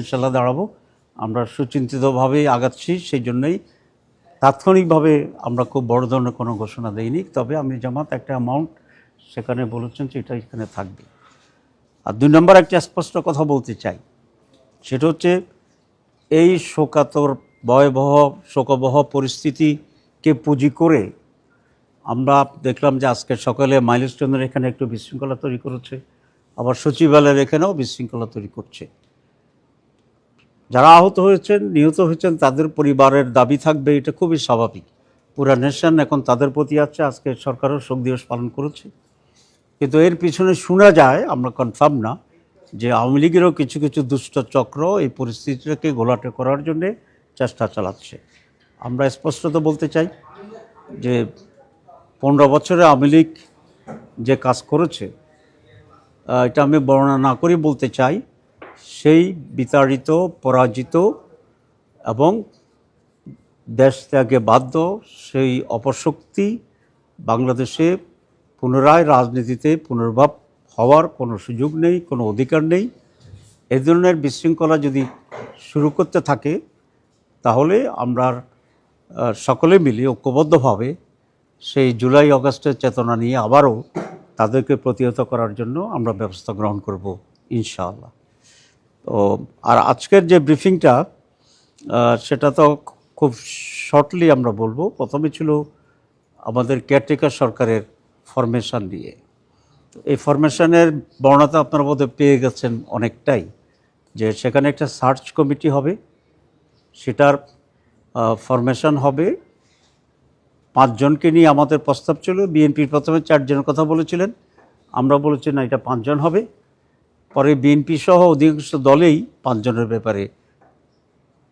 ইনশাল্লাহ দাঁড়াবো। আমরা সুচিন্তিতভাবেই আগাচ্ছি সেই জন্যই তাৎক্ষণিকভাবে আমরা খুব বড় ধরনের কোনো ঘোষণা দেইনি। তবে আমি জামাত একটা অ্যামাউন্ট সেখানে বলেছেন যে এটা এখানে থাকবে। আর দুই নম্বর একটা স্পষ্ট কথা বলতে চাই। সেটা হচ্ছে এই শোকাতর, ভয়াবহ, শোকবহ পরিস্থিতিকে পুঁজি করে আমরা দেখলাম যে আজকে সকালে মাইলস্টোনের এখানে একটু বিশৃঙ্খলা তৈরি করেছে। আবার সচিবালয়ের এখানেও বিশৃঙ্খলা তৈরি করছে। যারা আহত হয়েছেন, নিহত হয়েছেন, তাদের পরিবারের দাবি থাকবে, এটা খুবই স্বাভাবিক। পুরা নেশন এখন তাদের প্রতি আছে, আজকে সরকারও শোক দিবস পালন করেছে। কিন্তু এর পিছনে শোনা যায়, আমরা কনফার্ম না, যে আওয়ামী লীগেরও কিছু কিছু দুষ্ট চক্র এই পরিস্থিতিটাকে ঘোলাটে করার জন্যে চেষ্টা চালাচ্ছে। আমরা স্পষ্টত বলতে চাই যে পনেরো বছরে আওয়ামী লীগ যে কাজ করেছে এটা আমি বর্ণনা না করে বলতে চাই সেই বিতাড়িত, পরাজিত এবং দেশ ত্যাগে বাধ্য সেই অপশক্তি বাংলাদেশে পুনরায় রাজনীতিতে পুনর্ভাব হওয়ার কোনো সুযোগ নেই, কোনো অধিকার নেই। এ ধরনের বিশৃঙ্খলা যদি শুরু করতে থাকে, তাহলে আমরা সকলে মিলে ঐক্যবদ্ধভাবে সেই জুলাই অগস্টের চেতনা নিয়ে আবারও তাদেরকে প্রতিহত করার জন্য আমরা ব্যবস্থা গ্রহণ করব, ইনশাআল্লাহ। তো, আর আজকের যে ব্রিফিংটা সেটা তো খুব শর্টলি আমরা বলব। প্রথমে ছিল আমাদের কেয়ারটেকার সরকারের ফরমেশান নিয়ে। এই ফরমেশনের বর্ণতা আপনারা বোধহয় পেয়ে গেছেন অনেকটাই, যে সেখানে একটা সার্চ কমিটি হবে, সেটার ফরমেশন হবে। পাঁচজনকে নিয়ে আমাদের প্রস্তাব ছিল, বিএনপির প্রথমে চারজনের কথা বলেছিলেন আমরা বলেছি না, এটা পাঁচজন হবে। পরে বিএনপি সহ অধিকাংশ দলেই পাঁচজনের ব্যাপারে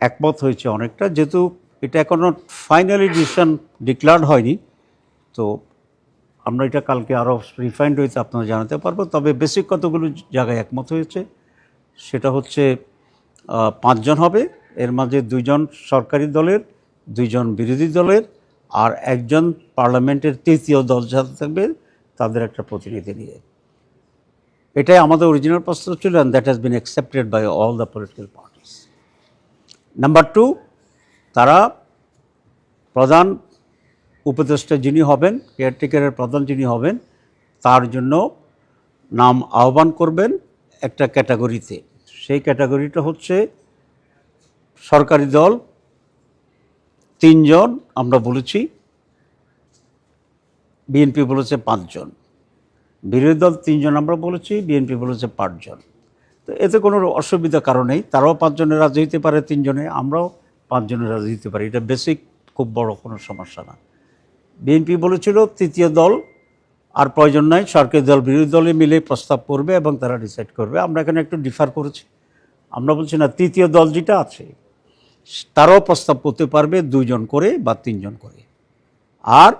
একমত হয়েছে অনেকটা। যেহেতু এটা এখনও ফাইনালি ডিসিশন ডিক্লার্ড হয়নি, তো আমরা এটা কালকে আরও রিফাইন্ড হয়েছে আপনারা জানাতে পারব। তবে বেসিক কতগুলো জায়গায় একমত হয়েছে, সেটা হচ্ছে পাঁচজন হবে, এর মাঝে দুইজন সরকারি দলের, দুইজন বিরোধী দলের, আর একজন পার্লামেন্টের তৃতীয় দল যাতে থাকবে, তাদের একটা প্রতিনিধি নিয়ে। এটাই আমাদের অরিজিনাল প্রস্তাব ছিল and that has been accepted by all the political parties number two তারা প্রধান উপদেষ্টা যিনি হবেন কেয়ারটেকারের প্রধান যিনি হবেন, তার জন্য নাম আহ্বান করবেন একটা ক্যাটাগরিতে সেই ক্যাটাগরিটা হচ্ছে সরকারি দল, তিনজন, আমরা বলেছি বিএনপি বলেছে পাঁচজন। বিরোধী দল তিনজন আমরা বলেছি, বিএনপি বলেছে পাঁচজন। তো এতে কোনো অসুবিধা কারণেই তারাও পাঁচজনের রাজি হতে পারে তিনজনে, আমরাও পাঁচজনের রাজি হতে পারি। এটা বেসিক খুব বড় কোনো সমস্যা না। বিএনপি বলেছিল তৃতীয় দল, আর প্রয়োজন নাই, সরকারি দল, বিরোধী দলে মিলে প্রস্তাব করবে এবং তারা ডিসাইড করবে। আমরা এখানে একটু ডিফার করেছি। আমরা বলছি, না, তৃতীয় দল যেটা আছে, তারাও প্রস্তাব করতে পারবে দুইজন করে বা তিনজন করে। আর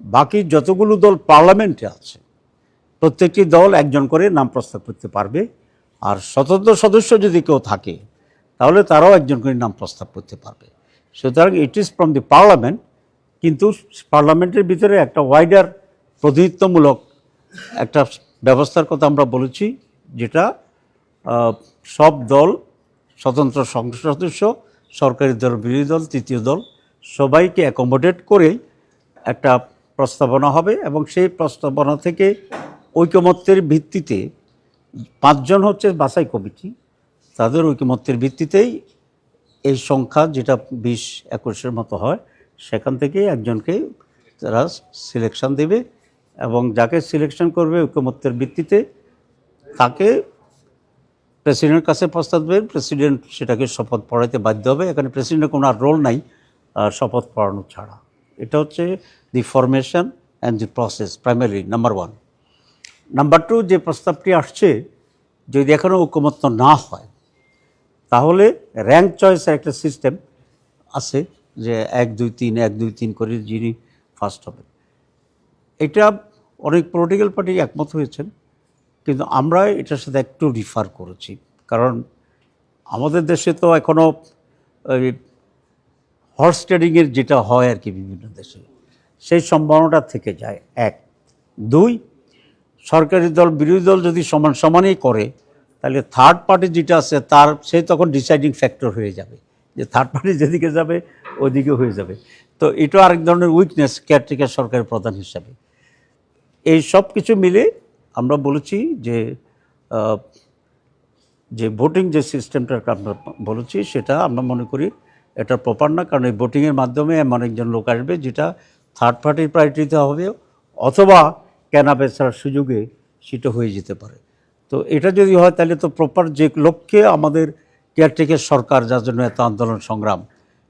বাকি যতগুলো দল পার্লামেন্টে আছে প্রত্যেকটি দল একজন করে নাম প্রস্তাব করতে পারবে। আর স্বতন্ত্র সদস্য যদি কেউ থাকে, তাহলে তারাও একজন করে নাম প্রস্তাব করতে পারবে। সুতরাং it is from the parliament কিন্তু পার্লামেন্টের ভিতরে একটা ওয়াইডার প্রতিনিধিত্বমূলক একটা ব্যবস্থার কথা আমরা বলেছি, যেটা সব দল, স্বতন্ত্র সংসদ সদস্য, সরকারি দল, বিরোধী দল, তৃতীয় দল, সবাইকে অ্যাকোমোডেট করে একটা প্রস্তাবনা হবে এবং সেই প্রস্তাবনা থেকে ঐকমত্যের ভিত্তিতে পাঁচজন হচ্ছে বাসাই কমিটি, তাদের ঐকমত্যের ভিত্তিতেই এই সংখ্যা যেটা বিশ, একুশের মতো হয়, সেখান থেকে একজনকে তারা সিলেকশন দেবে এবং যাকে সিলেকশন করবে ঐকমত্যের ভিত্তিতে তাকে প্রেসিডেন্টের কাছে প্রস্তাব দেবেন প্রেসিডেন্ট সেটাকে শপথ পড়াইতে বাধ্য হবে। এখানে প্রেসিডেন্টের কোনো আর রোল নাই শপথ পড়ানো ছাড়া। এটা হচ্ছে the formation and the process primary number one number two যে প্রস্তাবটি আসছে, যদি এখনও ঐকমত্য না হয়, তাহলে র্যাঙ্ক চয়েসের একটা সিস্টেম আছে যে এক, দুই, তিন, এক, দুই, তিন করে যিনি ফার্স্ট হবেন এটা অনেক পলিটিক্যাল পার্টি একমত হয়েছেন, কিন্তু আমরা এটার সাথে একটু রিফার করেছি। কারণ আমাদের দেশে তো এখনও ওই হর্স ট্রেডিংয়ের যেটা হয় আর কি বিভিন্ন দেশে, সেই সম্ভাবনাটা থেকে যায়। এক। দুই সরকারি দল, বিরোধী দল যদি সমান সমানই করে, তাহলে থার্ড পার্টি যেটা আছে তার, সে তখন ডিসাইডিং ফ্যাক্টর হয়ে যাবে। যে থার্ড পার্টি যেদিকে যাবে, ওইদিকে হয়ে যাবে। তো এটা আরেক ধরনের উইকনেস কেয়ারটেকার সরকারের প্রধান হিসাবে। এই সব কিছু মিলে আমরা বলেছি যে যে ভোটিং যে সিস্টেমটা আমরা বলেছি, সেটা আমরা মনে করি এটা প্রপার না। কারণ এই ভোটিংয়ের মাধ্যমে এমন একজন লোক আসবে যেটা থার্ড পার্টির প্রায়োরিটিতে হবে, অথবা কেনা বেচার সুযোগে সেটা হয়ে যেতে পারে। তো এটা যদি হয়, তাহলে তো প্রপার যে লক্ষ্যে আমাদের কেয়ারটেকার সরকার, যার জন্য এত আন্দোলন সংগ্রাম,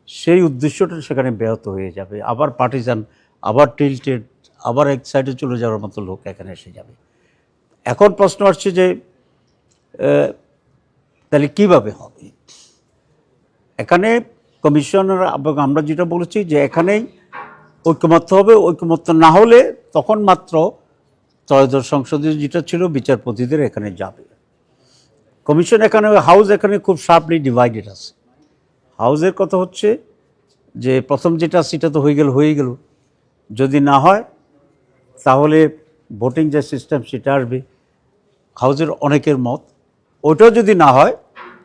সেই উদ্দেশ্যটা সেখানে ব্যাহত হয়ে যাবে। আবার পার্টিজান আবার টিল্টেড আবার এক সাইডে চলে যাওয়ার মতো লোক এখানে এসে যাবে। এখন প্রশ্ন আসছে যে তাহলে কীভাবে হবে? এখানে কমিশনার এবং আমরা যেটা বলেছি যে এখানেই ঐক্যমত্য হবে। ঐক্যমত্য না হলে তখন মাত্র ত্রয়োদশ সংসদীয় যেটা ছিল, বিচারপতিদের এখানে যাবে। কমিশন এখানে, হাউস এখানে খুব শার্পলি ডিভাইডেড আছে। হাউসের কথা হচ্ছে যে, প্রথম যেটা সেটা তো হয়ে গেল হয়ে গেল। যদি না হয়, তাহলে ভোটিং যে সিস্টেম, সেটা আসবে। হাউসের অনেকের মত। ওটাও যদি না হয়,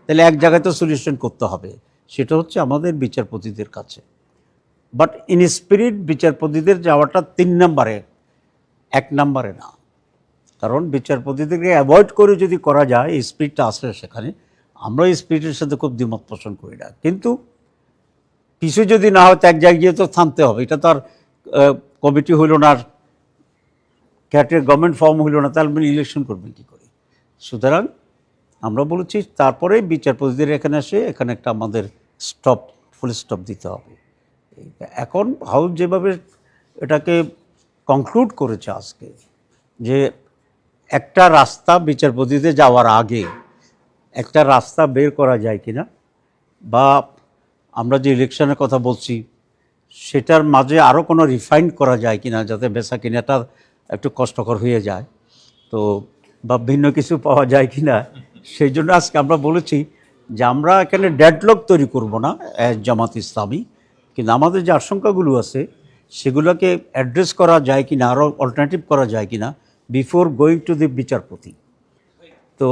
তাহলে এক জায়গায় তো সলিউশন করতে হবে। সেটা হচ্ছে আমাদের বিচারপতিদের কাছে। বাট ইন স্পিরিট বিচারপতিদের যাওয়াটা তিন নম্বরে এক নম্বরে না। কারণ বিচারপতিদেরকে অ্যাভয়েড করে যদি করা যায়, এই স্পিডটা আসলে সেখানে আমরা এই স্পিডের সাথে খুব দ্বিমত পোষণ করি না। কিন্তু কিছু যদি না হয় তো এক জায়গায় গিয়ে তো থামতে হবে। এটা তো আর কমিটি হইল না, আর ক্যাটের গভর্নমেন্ট ফর্ম হইল না, তাহলে আপনি ইলেকশন করবেন কী করে? সুতরাং আমরা বলেছি তারপরে বিচারপতিদের এখানে এসে, এখানে একটা আমাদের স্টপ ফুল স্টপ দিতে হবে। এখন হাউস যেভাবে এটাকে কনক্লুড করেছে আজকে যে একটা রাস্তা বিচারপতিতে যাওয়ার আগে একটা রাস্তা বের করা যায় কি না বা আমরা যে ইলেকশনের কথা বলছি, সেটার মাঝে আরও কোনো রিফাইন করা যায় কি না যাতে বেচা কিনাটা একটু কষ্টকর হয়ে যায়, তো বা ভিন্ন কিছু পাওয়া যায় কি না সেই জন্য আজকে আমরা বলেছি যে আমরা এখানে ডেডলক তৈরি করব না জামাত ইসলামী। কিন্তু আমাদের যে আশঙ্কাগুলো আছে সেগুলোকে অ্যাড্রেস করা যায় কি না আরও অল্টারনেটিভ করা যায় কি না বিফোর গোয়িং টু দি বিচারপতি। তো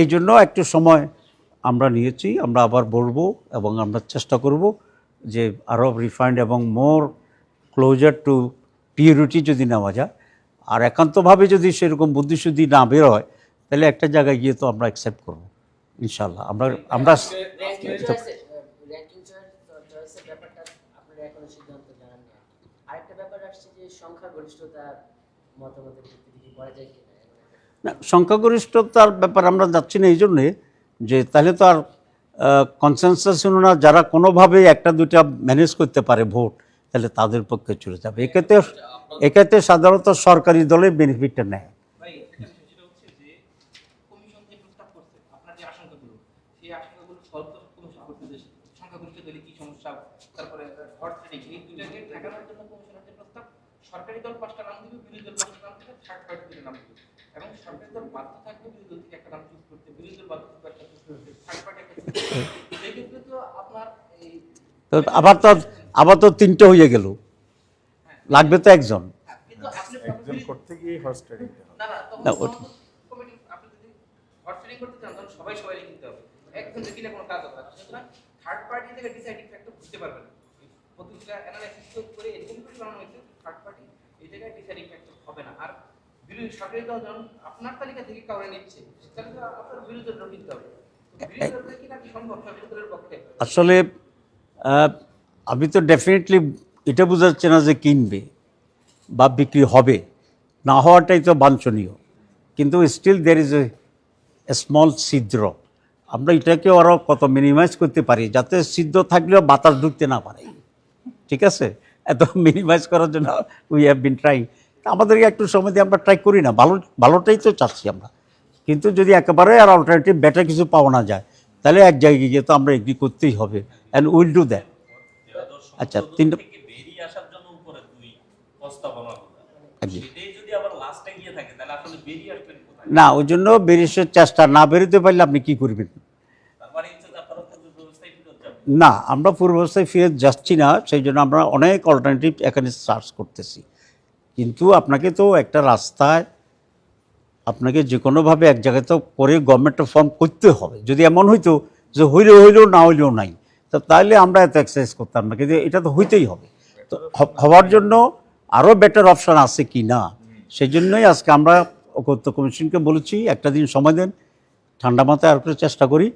এই জন্য একটু সময় আমরা নিয়েছি আমরা আবার বলব এবং আমরা চেষ্টা করব যে আরও রিফাইন্ড এবং মোর ক্লোজার টু পিউরিটি যদি নেওয়া যায়। আর একান্তভাবে যদি সেরকম বুদ্ধিশুদ্ধি না বের হয় তাহলে একটা জায়গায় গিয়ে তো আমরা অ্যাকসেপ্ট করব। ইনশাল্লাহ আমরা আমরা র্যাঙ্কিং চয়েসে র্যাঙ্কিং চয়েসের ব্যাপারটা আপনারা এখনও সিদ্ধান্ত জানান না আরেকটা ব্যাপার আসছে যে সংখ্যাগরিষ্ঠতার মতামতের ভিত্তিতে কি করা যায় কিনা? না সংখ্যাগরিষ্ঠতার ব্যাপার আমরা যাচ্ছি না এই জন্যে যে তাহলে তো আর কনসেনসাস হলো না যারা কোনোভাবে একটা দুইটা ম্যানেজ করতে পারে ভোট তাহলে তাদের পক্ষে চলে যাবে। এক্ষেত্রে এক্ষেত্রে সাধারণত সরকারি দলের বেনিফিটটা নেয় ভাই একটা বিষয় সেটা হচ্ছে যে কমিশন যে প্রস্তাব করছে আপনার যে আশঙ্কাগুলো সেই আশঙ্কাগুলো সলভ কমিশন করতে যে সংখ্যাগরিষ্ঠ দলে কি সমস্যা তারপরে হট ট্রেডিং এই দুটাকে ঠেকানোর জন্য কমিশনের যে প্রস্তাব সরকারি দল পাঁচটা নাম দিবে বিরোধী দল পাঁচটা নাম দিবে থার্ড পার্টি দুটো নাম দিবে এবং বাধ্য থাকবে বিরোধী দল থেকে একটা নাম চুজ করতে বিরোধী দল বাধ্য থাকবে একটা চুজ করতে থার্ড পার্টি একটা choose করতে। সেই ক্ষেত্রে তো আপনার এই আবার তো আবার তো তিনটে হয়ে গেল। লাগবে তো একজন। একজন করতে গিয়ে হর্স ট্রেডিং না না তখন ওটা- কমিটি আপনি যদি হট ট্রেডিং করতে চান তখন সবাই সবাই কিনতে হবে। একজন দেখি না কোনো কাজ হবে সুতরাং থার্ড পার্টি থেকে ডিসাইডিং ফ্যাক্টর বুঝতে পারবেন। প্রতিটা অ্যানালাইসিস করে এরকম করে বানানো হয়েছে থার্ড পার্টি এই জায়গায় ডিসাইডিং ফ্যাক্টর হবে না। আর বিরোধী সরকারি দল যখন আপনার তালিকা থেকে কাউরে নিচ্ছে তাহলে তো আপনার বিরোধী দল হবে। আসলে আমি তো ডেফিনেটলি এটা বোঝাচ্ছে না যে কিনবে বা বিক্রি হবে। না হওয়াটাই তো বাঞ্ছনীয়। কিন্তু still there is a small ছিদ্র। আমরা এটাকে আরও কত মিনিমাইজ করতে পারি যাতে ছিদ্র থাকলেও বাতাস ঢুকতে না পারে। ঠিক আছে? এত মিনিমাইজ করার জন্য উই হ্যাভ বিন ট্রাইং আমাদেরকে একটু সময় দিয়ে আমরা ট্রাই করি না। ভালো ভালোটাই তো চাচ্ছি আমরা। কিন্তু যদি একেবারে আর অল্টারনেটিভ বেটার কিছু পাওয়া না যায় তাহলে এক জায়গায় গিয়ে তো আমরা এগ্রি করতেই হবে। অ্যান্ড উইল ডু দ্যাট আচ্ছা তিনটা না ওই জন্য বেরিয়ে চেষ্টা। না বেরোতে পারলে আপনি কি করবেন? মানে পূর্ব না আমরা পূর্বাবস্থায় ফিরে যাচ্ছি না। সেই জন্য আমরা অনেক অল্টারনেটিভ এখানে সার্চ করতেছি। কিন্তু আপনাকে তো একটা রাস্তায় আপনাকে যে কোনোভাবে এক জায়গায় তো করে গভর্নমেন্টটা ফর্ম করতে হবে। যদি এমন হইতো যে হইলেও হইলেও না হইলেও নাই, তো তাহলে আমরা এত এক্সারসাইজ করতাম না। কিন্তু এটা তো হইতেই হবে। তো হওয়ার জন্য আরও বেটার অপশান আছে কি না সেই জন্যই আজকে আমরা ঐক্যত্য কমিশনকে বলেছি, একটা দিন সময় দেন, ঠান্ডা মাথায় আর একটু চেষ্টা করি,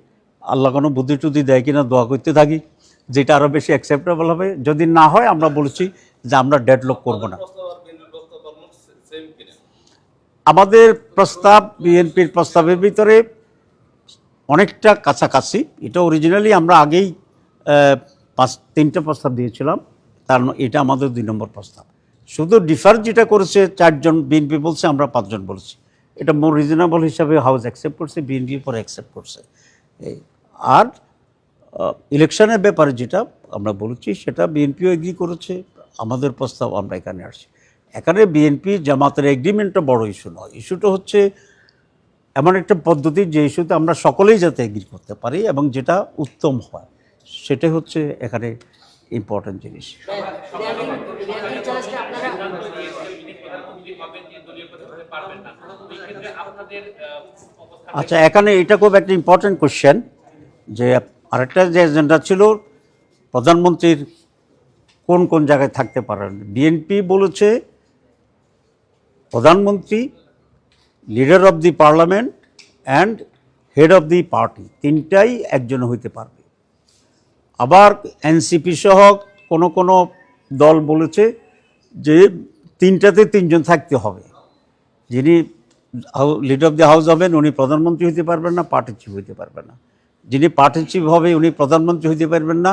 আল্লাহ কোনো বুদ্ধি টুদ্ধি দেয় কিনা দোয়া করতে থাকি, যেটা আরও বেশি অ্যাকসেপ্টেবল হবে। যদি না হয়, আমরা বলেছি যে আমরা ডেডলক করব না। আমাদের প্রস্তাব, বিএনপির প্রস্তাবের ভিতরে অনেকটা কাছাকাছি। এটা অরিজিনালি আমরা আগেই পাঁচ, তিনটে প্রস্তাব দিয়েছিলাম। তার এটা আমাদের দুই নম্বর প্রস্তাব। শুধু ডিফার যেটা করেছে, চারজন বিএনপি বলছে, আমরা পাঁচজন বলছি। এটা মোর রিজনেবল হিসাবে হাউস অ্যাকসেপ্ট করছে, বিএনপি পরে অ্যাকসেপ্ট করছে। আর ইলেকশনের ব্যাপারে যেটা আমরা বলেছি, সেটা বিএনপিও এগ্রি করেছে, আমাদের প্রস্তাব আমরা এখানে আসছি। এখানে বিএনপি জামাতের এগ্রিমেন্টটা বড় ইস্যু নয়। ইস্যুটা হচ্ছে এমন একটা পদ্ধতি যে ইস্যুতে আমরা সকলেই যাতে এগ্রি করতে পারি এবং যেটা উত্তম হয়, সেটাই হচ্ছে এখানে ইম্পর্টেন্ট জিনিস। আচ্ছা এখানে এটা খুব একটা ইম্পর্টেন্ট কোশ্চেন যে আরেকটা যে এজেন্ডা ছিল, প্রধানমন্ত্রীর কোন কোন জায়গায় থাকতে পারেন? বিএনপি বলেছে প্রধানমন্ত্রী leader of the parliament and head of the party তিনটাই একজন হইতে পারবে। আবার এনসিপি সহ কোনো কোনো দল বলেছে যে তিনটাতে তিনজন থাকতে হবে। যিনি লিডার অফ দি হাউস হবেন, উনি প্রধানমন্ত্রী হতে পারবেন না পার্টির চিফ হতে পারবেন না। যিনি পার্টির চিফ হবে, উনি প্রধানমন্ত্রী হতে পারবেন না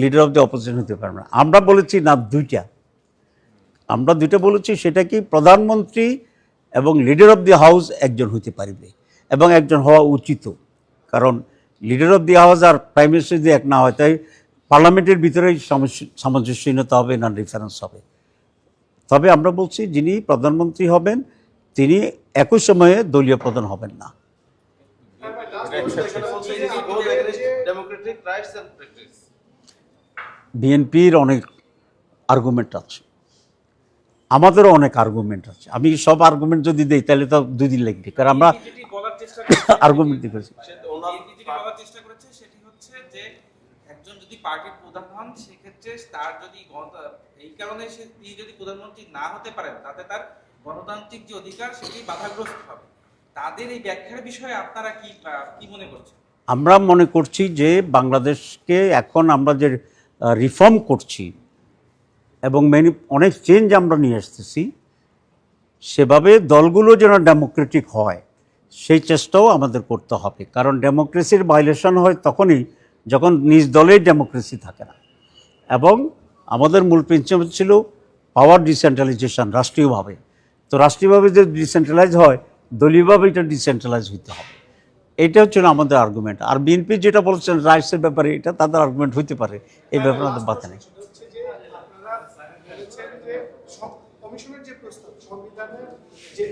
লিডার অফ দি অপোজিশন হতে পারবেন না। আমরা বলেছি না দুইটা। আমরা দুইটা বলেছি সেটা কি প্রধানমন্ত্রী এবং লিডার অফ দি হাউস একজন হতে পারবে এবং একজন হওয়া উচিত। কারণ লিডার অফ দি হাউস আর প্রাইম মিনিস্টার যদি এক না হয় তাই পার্লামেন্টের ভিতরেই সামঞ্জস্যহীনতা হবে না ডিফারেন্স হবে। তবে আমরা বলছি যিনি প্রধানমন্ত্রী হবেন তিনি একই সময়ে দলীয় প্রধান হবেন না. বিএনপির অনেক আর্গুমেন্ট আছে। আমাদেরও অনেক আর্গুমেন্ট আছে। আমি সব আর্গুমেন্ট যদি দিই তাহলে তো দুই দিন লাগবে কারণ আমরা চেষ্টা আর্গুমেন্ট দিতেছি সে ওনার যেটি বলার চেষ্টা করেছে সেটি হচ্ছে যে একজন যদি পার্টির প্রধান হন সেক্ষেত্রে তার যদি এই কারণে সে তিনি যদি প্রধানমন্ত্রী না হতে পারেন তাতে তার গণতান্ত্রিক যে অধিকার সেটি বাধাগ্রস্ত হবে। তাদের এই ব্যাখ্যার বিষয়ে আপনারা কি মনে করছেন? আমরা মনে করছি যে বাংলাদেশকে এখন আমরা যে রিফর্ম করছি এবং মেনি অনেক চেঞ্জ আমরা নিয়ে আসতেছি। সেভাবে দলগুলো যেন ডেমোক্রেটিক হয় সেই চেষ্টাও আমাদের করতে হবে। কারণ ডেমোক্রেসির ভাইলেশন হয় তখনই যখন নিজ দলেই ডেমোক্রেসি থাকে না। এবং আমাদের মূল প্রিন্সিপাল ছিল পাওয়ার ডিসেন্ট্রালাইজেশন রাষ্ট্রীয়ভাবে। তো রাষ্ট্রীয়ভাবে যে ডিসেন্ট্রালাইজ হয় দলীয়ভাবে এটা ডিসেন্ট্রালাইজ হইতে হবে। এটা হচ্ছে আমাদের আর্গুমেন্ট আর বিএনপি যেটা বলছেন রাইটসের ব্যাপারে এটা তাদের আর্গুমেন্ট হইতে পারে। এই ব্যাপারে আমাদের বাধা নেই হচ্ছে যে আপনারা বলেছেন যে সব- কমিশনের যে প্রস্তাব সংবিধানের যে